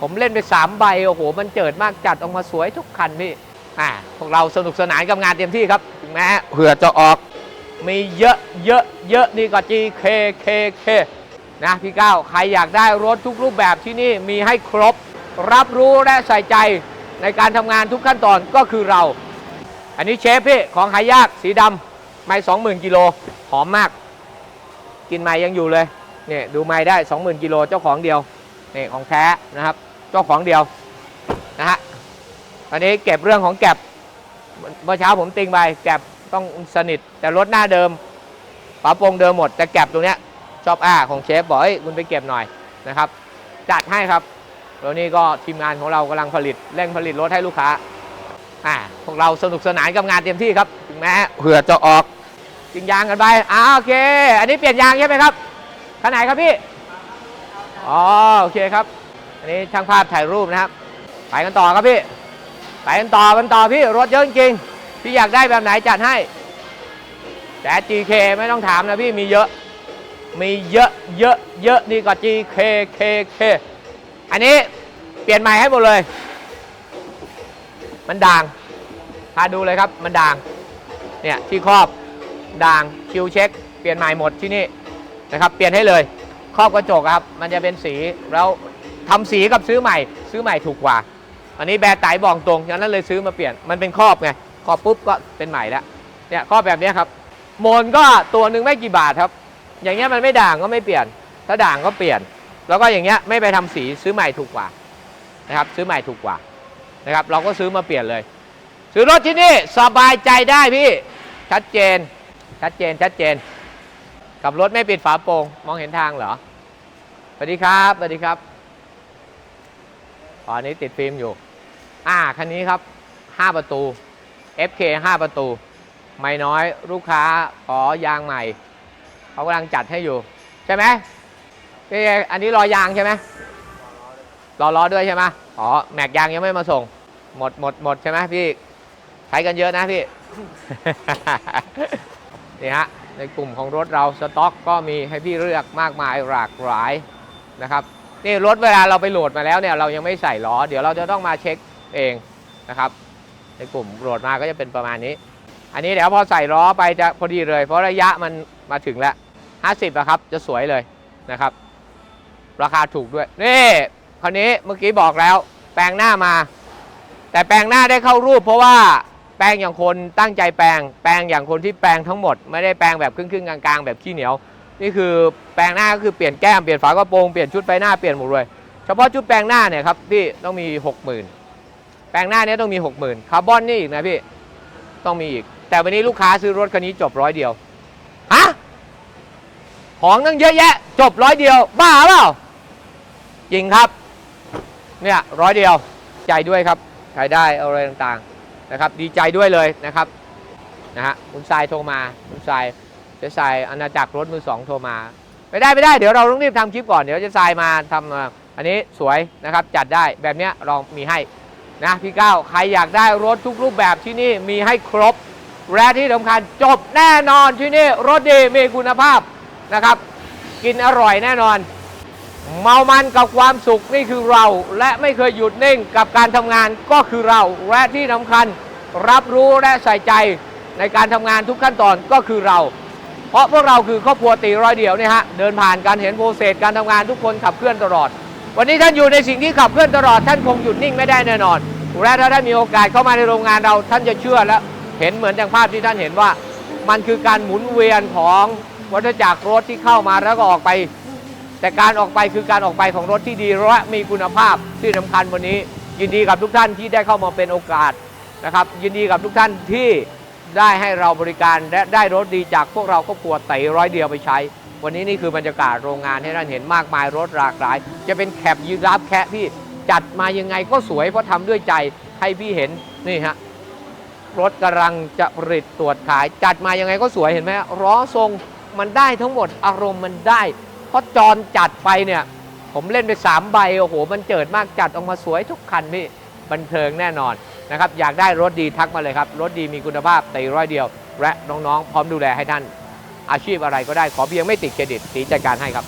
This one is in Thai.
ผมเล่นไปสามใบโอ้โห มันเจิดมากจัดออกมาสวยทุกคันพี่อ่าพวกเราสนุกสนานกับงานเต็มที่ครับถึงแม้เผื่อจะออก มีเยอะเยอะเยอะนี่ก็ GKKK นะพี่ก้าวใครอยากได้รถทุกรูปแบบที่นี่มีให้ครบ รับรู้และใส่ใจในการทำงานทุกขั้นตอนก็คือเรา อันนี้เชฟพี่ของหายากสีดำไม่สองหมื่นกิโลหอมมาก กินไม้ยังอยู่เลยเนี่ยดูไม้ได้20,000กิโลเจ้าของเดียวนี่ของแท้นะครับ เจ้าของเดียวนะฮะอันนี้เก็บเรื่องของแก็บเมื่อเช้าผมติงไปแก็บต้องสนิท แต่รถหน้าเดิมฝาโปรงเดิมหมดแต่แก็บตรงเนี้ยชอบอ้าของเชฟบอกเอ้ยคุณไปเก็บหน่อยนะครับ จัดให้ครับแล้วนี่ก็ทีมงานของเรากำลังผลิตเร่งผลิตรถให้ลูกค้าอ่าพวกเราสนุกสนานกับงานเต็มที่ครับถึงแม้เผื่อจะออกจริงยางกันไปอ่าโอเค อันนี้เปลี่ยนยางใช่ไหมครับคันไหนครับพี่อ๋อโอเคครับ อันนี้ช่างภาพถ่ายรูปนะครับ ไปกันต่อครับพี่ ไปกันต่อกันต่อพี่ รถเยอะจริง พี่อยากได้แบบไหนจัดให้ แต่ GK ไม่ต้องถามนะพี่มีเยอะ มีเยอะเยอะเยอะนี่ก็ GKKK อันนี้เปลี่ยนใหม่ให้หมดเลย มันด่างพาดูเลยครับ มันด่าง เนี่ยที่ครอบด่างคิวเช็ค เปลี่ยนใหม่หมดที่นี่นะครับ เปลี่ยนให้เลยครอบกระจกครับ มันจะเป็นสีแล้ว ทำสีกับซื้อใหม่ ซื้อใหม่ถูกกว่า อันนี้แบรนด์ไต่บอกตรงฉะนั้นเลยซื้อมาเปลี่ยนมันเป็นครอบไงครอบปุ๊บก็เป็นใหม่แล้วเนี่ยครอบแบบนี้ครับโมนก็ตัวหนึ่งไม่กี่บาทครับ อย่างเงี้ยมันไม่ด่างก็ไม่เปลี่ยน ถ้าด่างก็เปลี่ยน แล้วก็อย่างเงี้ยไม่ไปทำสีซื้อใหม่ถูกกว่านะครับซื้อใหม่ถูกกว่านะครับเราก็ซื้อมาเปลี่ยนเลย ซื้อรถที่นี่สบายใจได้พี่ชัดเจนชัดเจนชัดเจนกับรถไม่ปิดฝาโปร่งมองเห็นทางเหรอสวัสดีครับสวัสดีครับ ตอนนี้ติดฟิล์มอยู่ อ่า คันนี้ครับ 5 ประตู FK 5 ประตู ไม่น้อยลูกค้าขอยางใหม่ เขากำลังจัดให้อยู่ ใช่ไหมพี่อันนี้รอยางใช่ไหมรอล้อด้วยใช่ไหมอ๋อ แม็กยางยังไม่มาส่ง หมดหมดหมดใช่ไหมพี่ ใช้กันเยอะนะพี่ นี่ฮะ ในกลุ่มของรถเราสต็อกก็มีให้พี่เลือกมากมายหลากหลายนะครับ นี่รถเวลาเราไปโหลดมาแล้วเนี่ยเรายังไม่ใส่ล้อ เดี๋ยวเราจะต้องมาเช็คเองนะครับในกลุ่มโหลดมาก็จะเป็นประมาณนี้ อันนี้เดี๋ยวพอใส่ล้อไปจะพอดีเลย เพราะระยะมันมาถึงแล้ว50อะครับจะสวยเลยนะครับ ราคาถูกด้วย นี่คราวนี้เมื่อกี้บอกแล้ว แปลงหน้ามา แต่แปลงหน้าได้เข้ารูป เพราะว่าแปลงอย่างคนตั้งใจแปลง แปลงอย่างคนที่แปลงทั้งหมด ไม่ได้แปลงแบบครึ่งๆกลางๆ แบบขี้เหนียว นี่คือแปลงหน้าก็คือเปลี่ยนแก้มเปลี่ยนฝากระโปรงเปลี่ยนชุดไฟหน้าเปลี่ยนหมดเลยเฉพาะชุดแปลงหน้าเนี่ยครับพี่ต้องมี 60,000 แปลงหน้าเนี้ต้องมี 60,000คาร์บอนนี่อีกนะพี่ต้องมีอีก แต่วันนี้ลูกค้าซื้อรถคันนี้จบร้อยเดียวฮะของตั้งเยอะแยะ จบร้อยเดียว บ้าเปล่าจริงครับ เนี่ยร้อยเดียวใจด้วยครับใช้ได้อาอะไรต่างๆนะครับ ดีใจด้วยเลยนะครับนะฮะคุณทรายโทรมาคุณทราย เจะทรายอาณาจักรรถมือสองโทรมา ไม่ได้ไม่ได้เดี๋ยวเราต้องรีบทำคลิปก่อนเดี๋ยวเจะทรายมาทำอันนี้สวยนะครับจัดได้แบบเนี้ยเรามีให้นะพี่ก้าวใครอยากได้รถทุกรูปแบบที่นี่มีให้ครบและที่สำคัญจบแน่นอนที่นี่รถดีมีคุณภาพนะครับ กินอร่อยแน่นอน เมามันกับความสุขนี่คือเรา และไม่เคยหยุดนิ่งกับการทำงานก็คือเรา และที่สำคัญรับรู้และใส่ใจในการทำงานทุกขั้นตอนก็คือเรา เพราะพวกเราคือครอบครัวตีร้อยเดียวเนี่ยฮะเดินผ่านการเห็นโปรเซสการทำงานทุกคนขับเคลื่อนตลอด วันนี้ท่านอยู่ในสิ่งที่ขับเคลื่อนตลอดท่านคงหยุดนิ่งไม่ได้แน่นอนและถ้าท่านมีโอกาสเข้ามาในโรงงานเราท่านจะเชื่อและเห็นเหมือนอย่างภาพที่ท่านเห็นว่า มันคือการหมุนเวียนของวัฏจักรรถที่เข้ามาแล้วก็ออกไป แต่การออกไปคือการออกไปของรถที่ดีและมีคุณภาพที่สำคัญวันนี้ ยินดีกับทุกท่านที่ได้เข้ามาเป็นโอกาสนะครับยินดีกับทุกท่านที่ ได้ให้เราบริการและได้รถดีจากพวกเราครอบครัวไต่ร้อยเดียวไปใช้ วันนี้นี่คือบรรยากาศโรงงานให้ท่านเห็นมากมายรถหลากหลาย จะเป็นแคปยีราฟแคะพี่จัดมายังไงก็สวยเพราะทำด้วยใจให้พี่เห็นนี่ฮะรถกำลังจะผลิตตรวจขาย จัดมายังไงก็สวยเห็นไหมฮะล้อทรงมันได้ทั้งหมดอารมณ์มันได้ เพราะจรจัดไปเนี่ย ผมเล่นไป3ใบโอ้โหมันเจิดมากจัดออกมาสวยทุกคันพี่บันเทิงแน่นอน นะครับอยากได้รถดีทักมาเลยครับ รถดีมีคุณภาพตีร้อยเดียว และน้องๆ พร้อมดูแลให้ท่าน อาชีพอะไรก็ได้ขอเพียงไม่ติดเครดิตสีจัดการให้ครับ